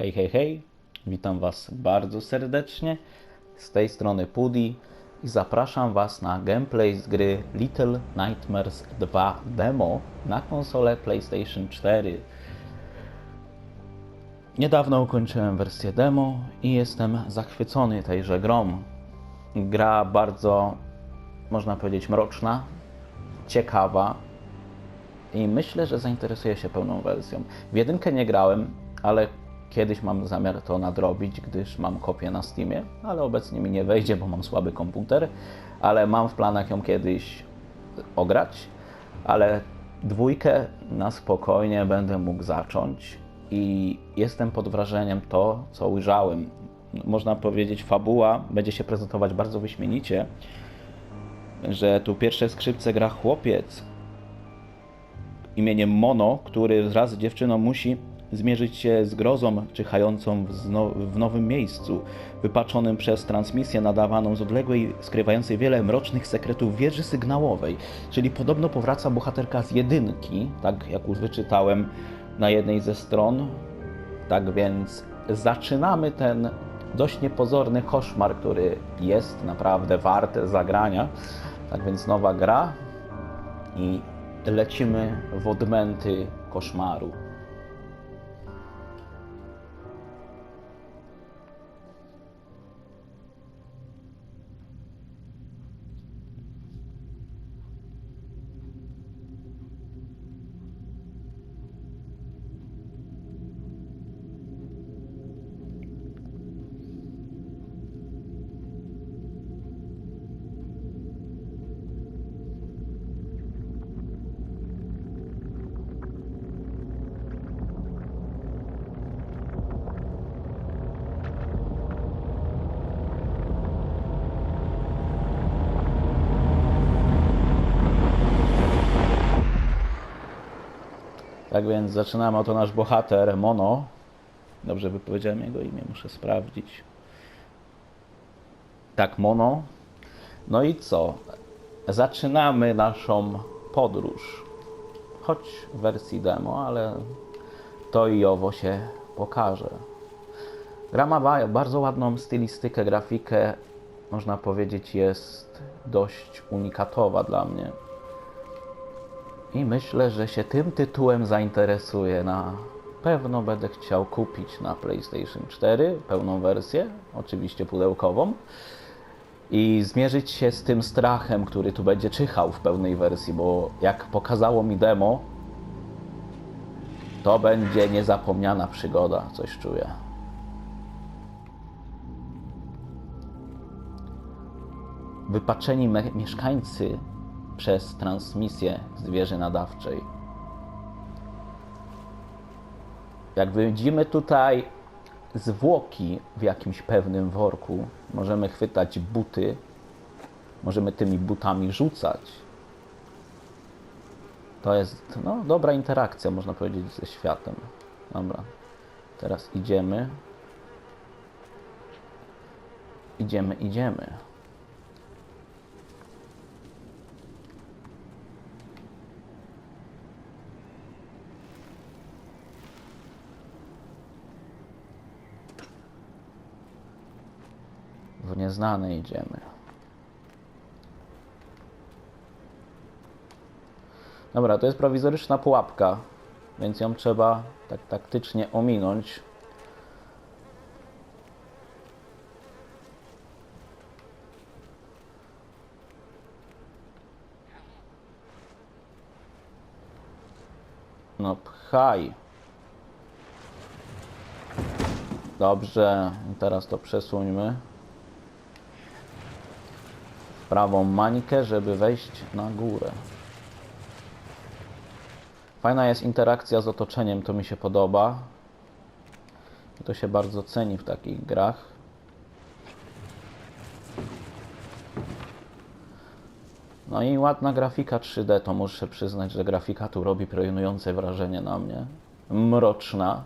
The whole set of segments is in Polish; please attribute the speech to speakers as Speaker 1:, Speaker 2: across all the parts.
Speaker 1: Hej, hej, hej. Witam Was bardzo serdecznie. Z tej strony Pudi i zapraszam Was na gameplay z gry Little Nightmares 2 Demo na konsolę PlayStation 4. Niedawno ukończyłem wersję demo i jestem zachwycony tejże grą. Gra bardzo, można powiedzieć, mroczna, ciekawa, i myślę, że zainteresuję się pełną wersją. W jedynkę nie grałem, ale kiedyś mam zamiar to nadrobić, gdyż mam kopię na Steamie, ale obecnie mi nie wejdzie, bo mam słaby komputer, ale mam w planach ją kiedyś ograć, ale dwójkę na spokojnie będę mógł zacząć i jestem pod wrażeniem to, co ujrzałem. Można powiedzieć, fabuła będzie się prezentować bardzo wyśmienicie, że tu pierwsze skrzypce gra chłopiec, imieniem Mono, który wraz z dziewczyną musi zmierzyć się z grozą czyhającą w, nowym miejscu, wypaczonym przez transmisję nadawaną z odległej, skrywającej wiele mrocznych sekretów wieży sygnałowej. Czyli podobno powraca bohaterka z jedynki, tak jak już wyczytałem na jednej ze stron. Tak więc zaczynamy ten dość niepozorny koszmar, który jest naprawdę wart zagrania. Tak więc nowa gra i lecimy w odmęty koszmaru. Tak więc zaczynamy. Oto nasz bohater, Mono. Dobrze wypowiedziałem jego imię, muszę sprawdzić. Tak, Mono. No i co? Zaczynamy naszą podróż. Choć w wersji demo, ale to i owo się pokaże. Gra ma ba- bardzo ładną stylistykę, grafikę. Można powiedzieć, jest dość unikatowa dla mnie. I myślę, że się tym tytułem zainteresuję. Na pewno będę chciał kupić na PlayStation 4 pełną wersję, oczywiście pudełkową, i zmierzyć się z tym strachem, który tu będzie czyhał w pełnej wersji, bo jak pokazało mi demo, to będzie niezapomniana przygoda, coś czuję. Wypaczeni mieszkańcy przez transmisję z wieży nadawczej. Jak widzimy tutaj zwłoki w jakimś pewnym worku, możemy chwytać buty, możemy tymi butami rzucać. To jest no, dobra interakcja, można powiedzieć, ze światem. Dobra, teraz idziemy. Idziemy, idziemy. W nieznane idziemy. Dobra, to jest prowizoryczna pułapka, więc ją trzeba tak taktycznie ominąć. No pchaj. Dobrze, teraz to przesuńmy prawą mańkę, żeby wejść na górę. Fajna jest interakcja z otoczeniem, to mi się podoba. I to się bardzo ceni w takich grach. No i ładna grafika 3D, to muszę przyznać, że grafika tu robi projonujące wrażenie na mnie. Mroczna,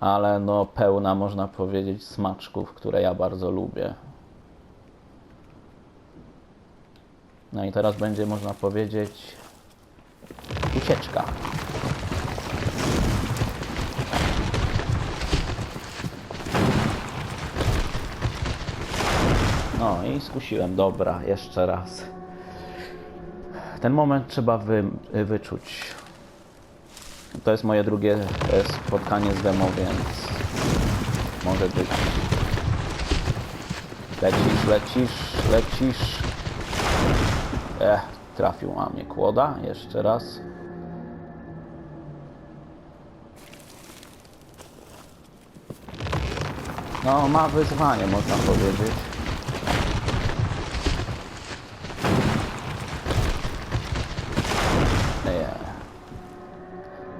Speaker 1: ale no pełna, można powiedzieć, smaczków, które ja bardzo lubię. No i teraz będzie można powiedzieć ucieczka. No i skusiłem, dobra, jeszcze raz. Ten moment trzeba wy, wyczuć. To jest moje drugie e, spotkanie z demo, więc może być. Lecisz, lecisz, lecisz. Ech, trafił na mnie kłoda. Jeszcze raz. No, ma wyzwanie, można powiedzieć. Nie.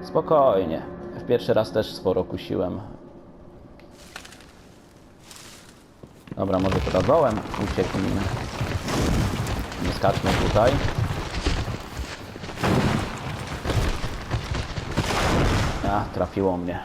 Speaker 1: Spokojnie. W pierwszy raz też sporo kusiłem. Dobra, może teraz dołem ucieknijmy. Skaczmy tutaj. A, trafiło mnie.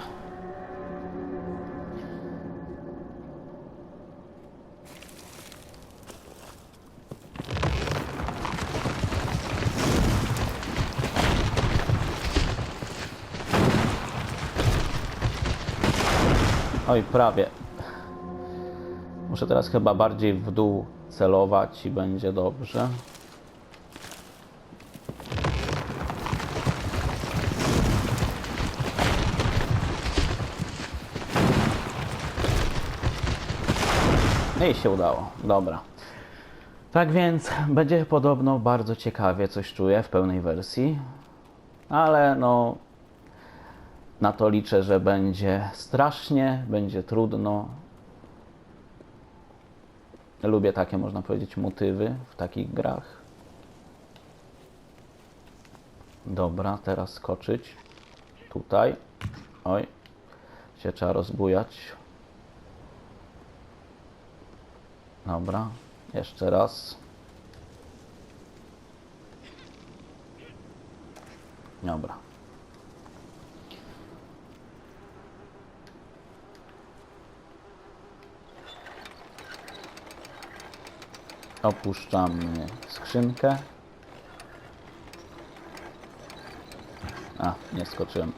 Speaker 1: Oj, prawie. Muszę teraz chyba bardziej w dół celować i będzie dobrze. No i się udało. Dobra. Tak więc będzie podobno bardzo ciekawie, coś czuję w pełnej wersji. Ale no, na to liczę, że będzie strasznie, będzie trudno. Lubię takie, można powiedzieć, motywy w takich grach. Dobra, teraz skoczyć. Tutaj. Oj, się trzeba rozbujać. Dobra, jeszcze raz. Dobra. Opuszczamy skrzynkę. A, nie skoczyłem.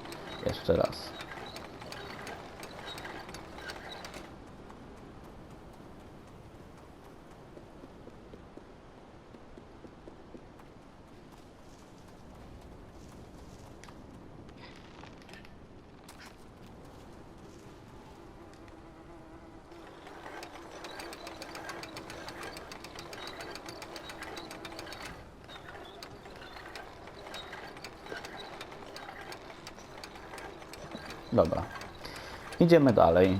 Speaker 1: Jeszcze raz. Dobra. Idziemy dalej.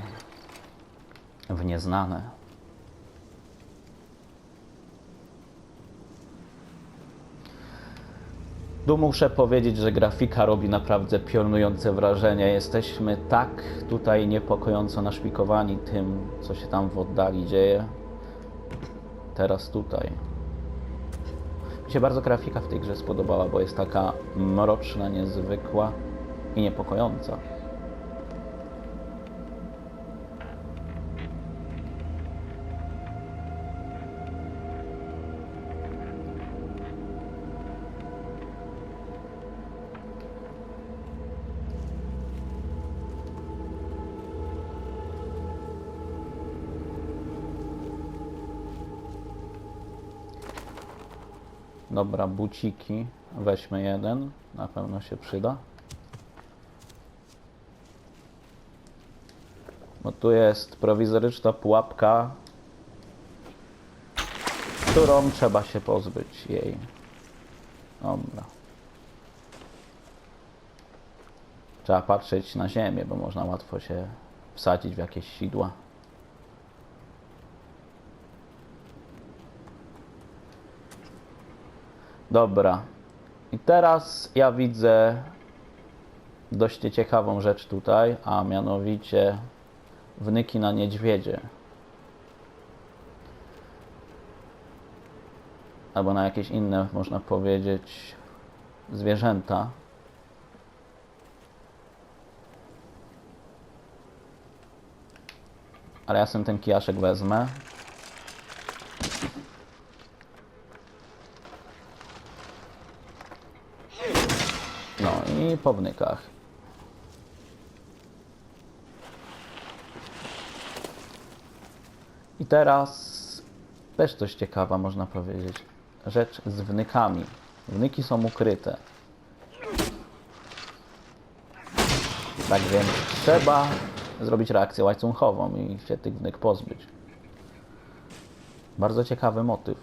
Speaker 1: W nieznane. Tu muszę powiedzieć, że grafika robi naprawdę piorunujące wrażenie. Jesteśmy tak tutaj niepokojąco naszpikowani tym, co się tam w oddali dzieje. Teraz tutaj. Mi się bardzo grafika w tej grze spodobała, bo jest taka mroczna, niezwykła i niepokojąca. Dobra, buciki. Weźmy jeden. Na pewno się przyda. Bo tu jest prowizoryczna pułapka, którą trzeba się pozbyć jej. Dobra. Trzeba patrzeć na ziemię, bo można łatwo się wsadzić w jakieś sidła. Dobra. I teraz ja widzę dość ciekawą rzecz tutaj, a mianowicie wnyki na niedźwiedzie. Albo na jakieś inne, można powiedzieć, zwierzęta. Ale ja sobie ten kijaszek wezmę. No i po wnykach. I teraz Też coś ciekawa, można powiedzieć. Rzecz z wnykami. Wnyki są ukryte. Tak więc trzeba zrobić reakcję łańcuchową i się tych wnyk pozbyć. Bardzo ciekawy motyw.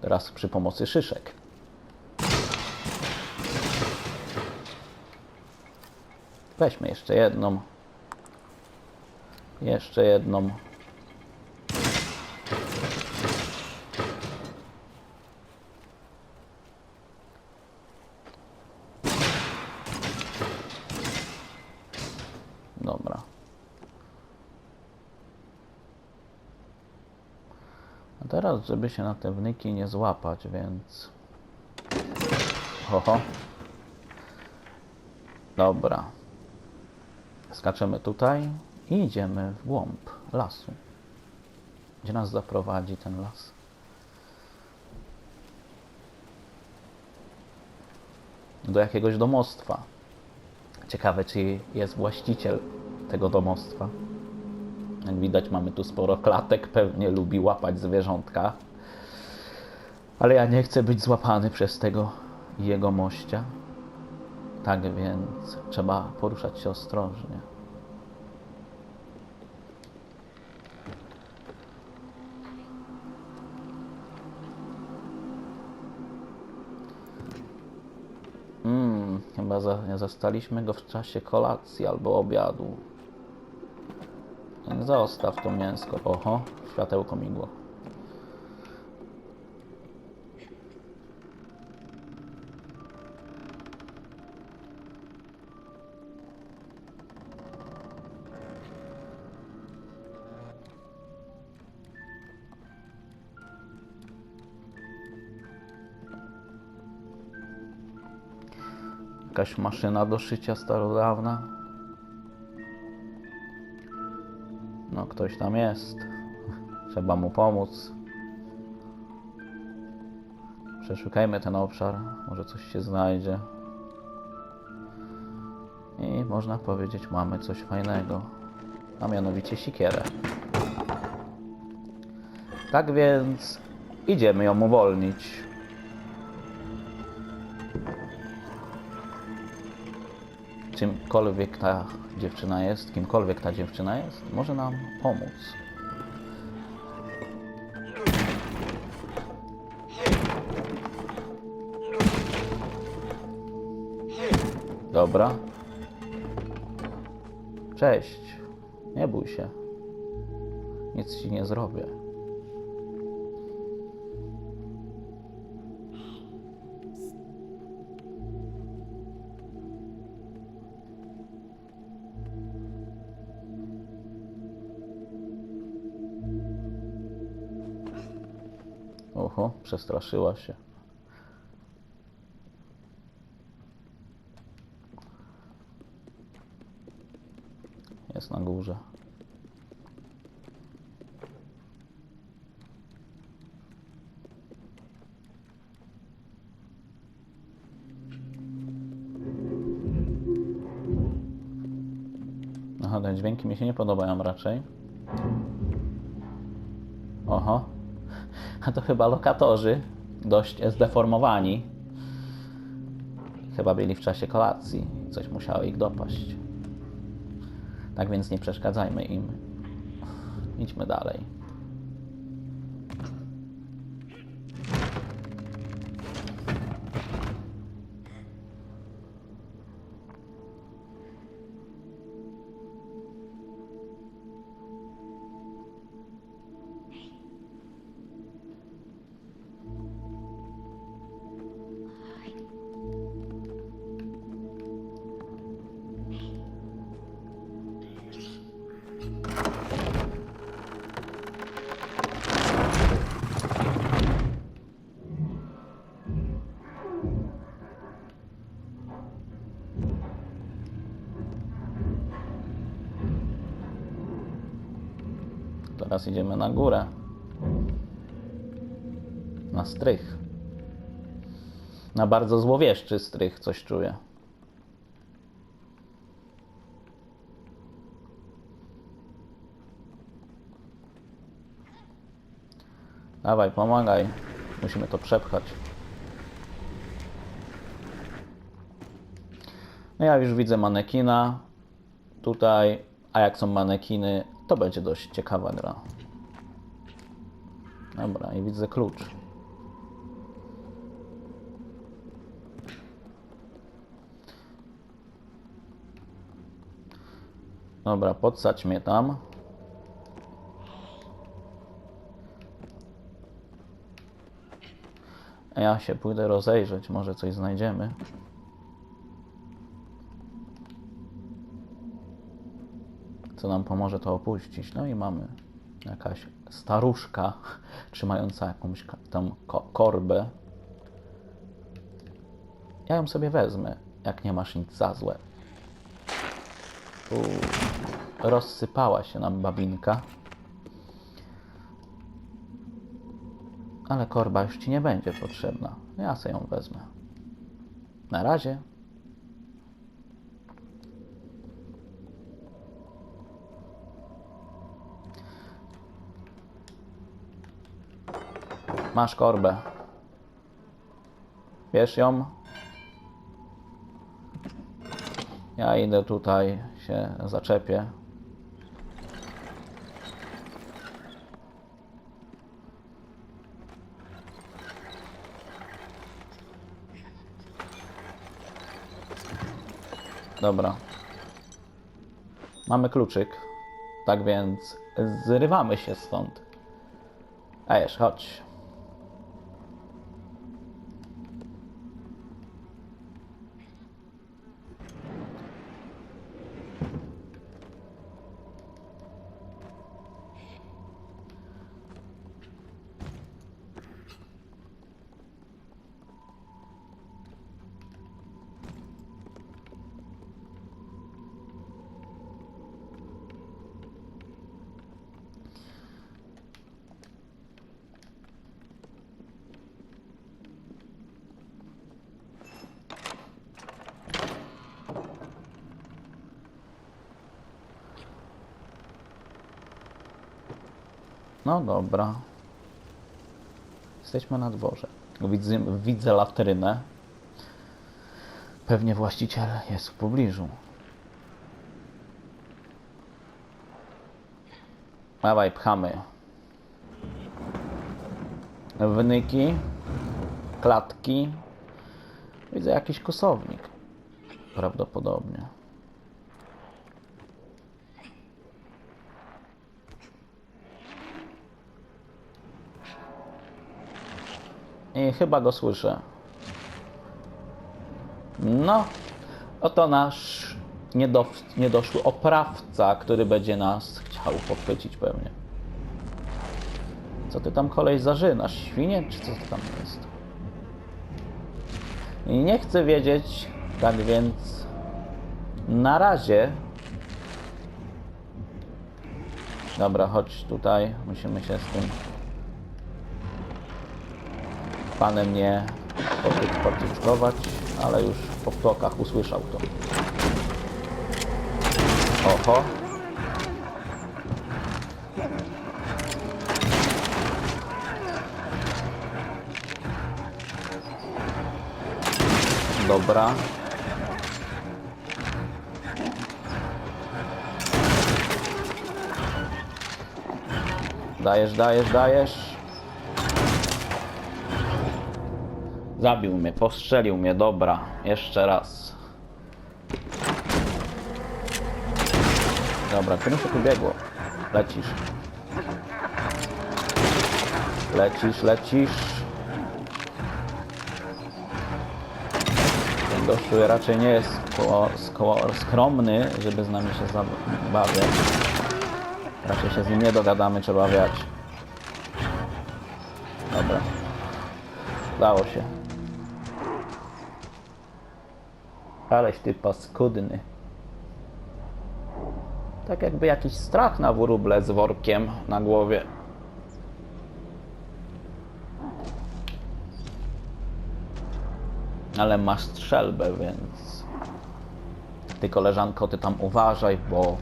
Speaker 1: Teraz przy pomocy szyszek. Weźmy jeszcze jedną. Jeszcze jedną. Dobra. A teraz, żeby się na te wnyki nie złapać, więc... Oho. Dobra. Skaczemy tutaj i idziemy w głąb lasu. Gdzie nas zaprowadzi ten las? Do jakiegoś domostwa. Ciekawe, czy jest właściciel tego domostwa. Jak widać, mamy tu sporo klatek, pewnie lubi łapać zwierzątka. Ale ja nie chcę być złapany przez tego jego mościa. Tak więc trzeba poruszać się ostrożnie. Mm, chyba za, nie zastaliśmy go w czasie kolacji albo obiadu. Zostaw to mięsko. Oho, światełko migło. Jakaś maszyna do szycia starodawna. No, ktoś tam jest. Trzeba mu pomóc. Przeszukajmy ten obszar. Może coś się znajdzie. I można powiedzieć, mamy coś fajnego. A mianowicie sikierę. Tak więc idziemy ją uwolnić. Czymkolwiek ta dziewczyna jest, kimkolwiek ta dziewczyna jest, może nam pomóc. Dobra. Cześć. Nie bój się. Nic ci nie zrobię. Przestraszyła się. Jest na górze. Aha, te dźwięki mi się nie podobają raczej. A to chyba lokatorzy, dość zdeformowani. Chyba byli w czasie kolacji. Coś musiało ich dopaść. Tak więc nie przeszkadzajmy im. Idźmy dalej. Teraz idziemy na górę. Na strych. Na bardzo złowieszczy strych, coś czuję. Dawaj, pomagaj. Musimy to przepchać. No ja już widzę manekina tutaj, a jak są manekiny, to będzie dość ciekawa gra. Dobra, i widzę klucz. Dobra, podsadź mnie tam. Ja się pójdę rozejrzeć, może coś znajdziemy. Co nam pomoże to opuścić. No i mamy jakaś staruszka trzymająca jakąś tam ko- korbę. Ja ją sobie wezmę, jak nie masz nic za złe. Uuu, rozsypała się nam babinka. Ale korba już ci nie będzie potrzebna. Ja sobie ją wezmę. Na razie. Masz korbę. Bierz ją. Ja idę tutaj, się zaczepię. Dobra. Mamy kluczyk. Tak więc zrywamy się stąd. Ejesz, chodź. No dobra. Jesteśmy na dworze. Widzę, widzę latrynę. Pewnie właściciel jest w pobliżu. Dawaj, pchamy. Wnyki. Klatki. Widzę jakiś kosownik. Prawdopodobnie. I chyba go słyszę. No, oto nasz niedo, niedoszły oprawca, który będzie nas chciał pochwycić pewnie. Co ty tam kolej zażynasz? Świnie, czy co to tam jest? I nie chcę wiedzieć, tak więc na razie. Dobra, chodź tutaj, musimy się z tym panem nie poty- potyczkować, ale już po ptokach usłyszał to. Oho. Dobra. Dajesz, dajesz, dajesz. Zabił mnie, postrzelił mnie, dobra. Jeszcze raz. Dobra, którym się tu biegło? Lecisz. Lecisz, lecisz. Ten gościu raczej nie jest skromny, żeby z nami się zabawiać. Raczej się z nim nie dogadamy, trzeba wiać. Dobra. Udało się. Aleś ty paskudny. Tak jakby jakiś strach na wróble z workiem na głowie. Ale masz strzelbę, więc... Ty koleżanko, ty tam uważaj, bo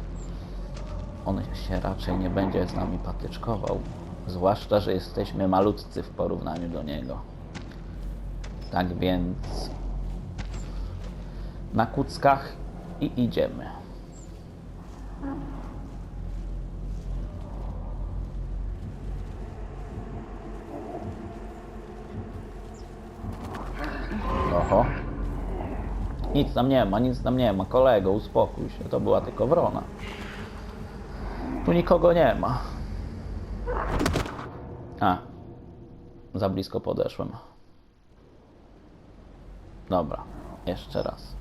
Speaker 1: on się raczej nie będzie z nami patyczkował. Zwłaszcza, że jesteśmy malutcy w porównaniu do niego. Tak więc na kuckach i idziemy. Oho. Nic tam nie ma, nic tam nie ma. Kolego, uspokój się. To była tylko wrona. Tu nikogo nie ma. A. Za blisko podeszłem. Dobra. Jeszcze raz.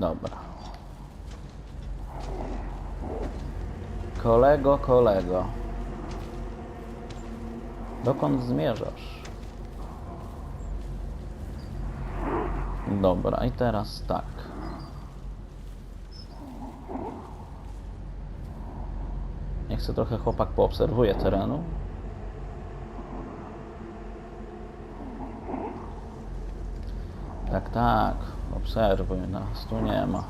Speaker 1: Dobra. Kolego, kolego. Dokąd zmierzasz? Dobra, i teraz tak. Niech trochę chłopak poobserwuje terenu. Tak, tak. Obserwuj, nas tu nie ma.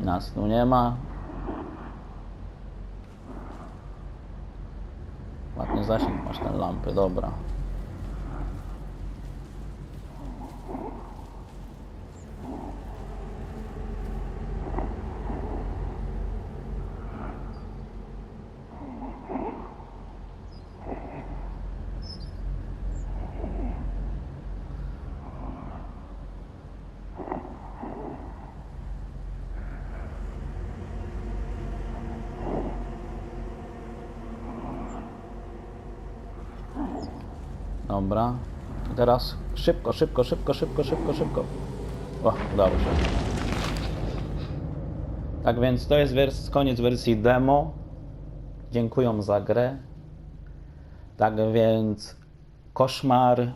Speaker 1: Nas tu nie ma. Ładny zasięg masz ten lampy, dobra. Dobra. Teraz szybko, szybko, szybko, szybko, szybko, szybko. O, udało się. Tak więc to jest wers- koniec wersji demo. Dziękuję za grę. Tak więc koszmar,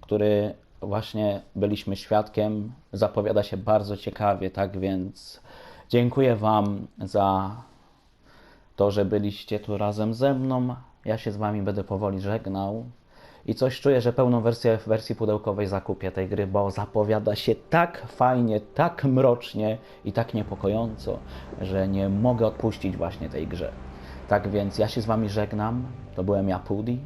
Speaker 1: który właśnie byliśmy świadkiem, zapowiada się bardzo ciekawie. Tak więc dziękuję Wam za to, że byliście tu razem ze mną. Ja się z Wami będę powoli żegnał. I coś czuję, że pełną wersję w wersji pudełkowej zakupię tej gry, bo zapowiada się tak fajnie, tak mrocznie i tak niepokojąco, że nie mogę odpuścić właśnie tej grze. Tak więc ja się z Wami żegnam. To byłem ja, Pudi,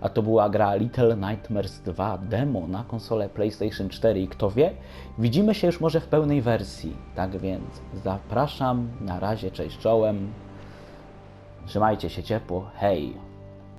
Speaker 1: a to była gra Little Nightmares 2 demo na konsolę PlayStation 4 i kto wie, widzimy się już może w pełnej wersji. Tak więc zapraszam, na razie, cześć czołem. Trzymajcie się ciepło, hej!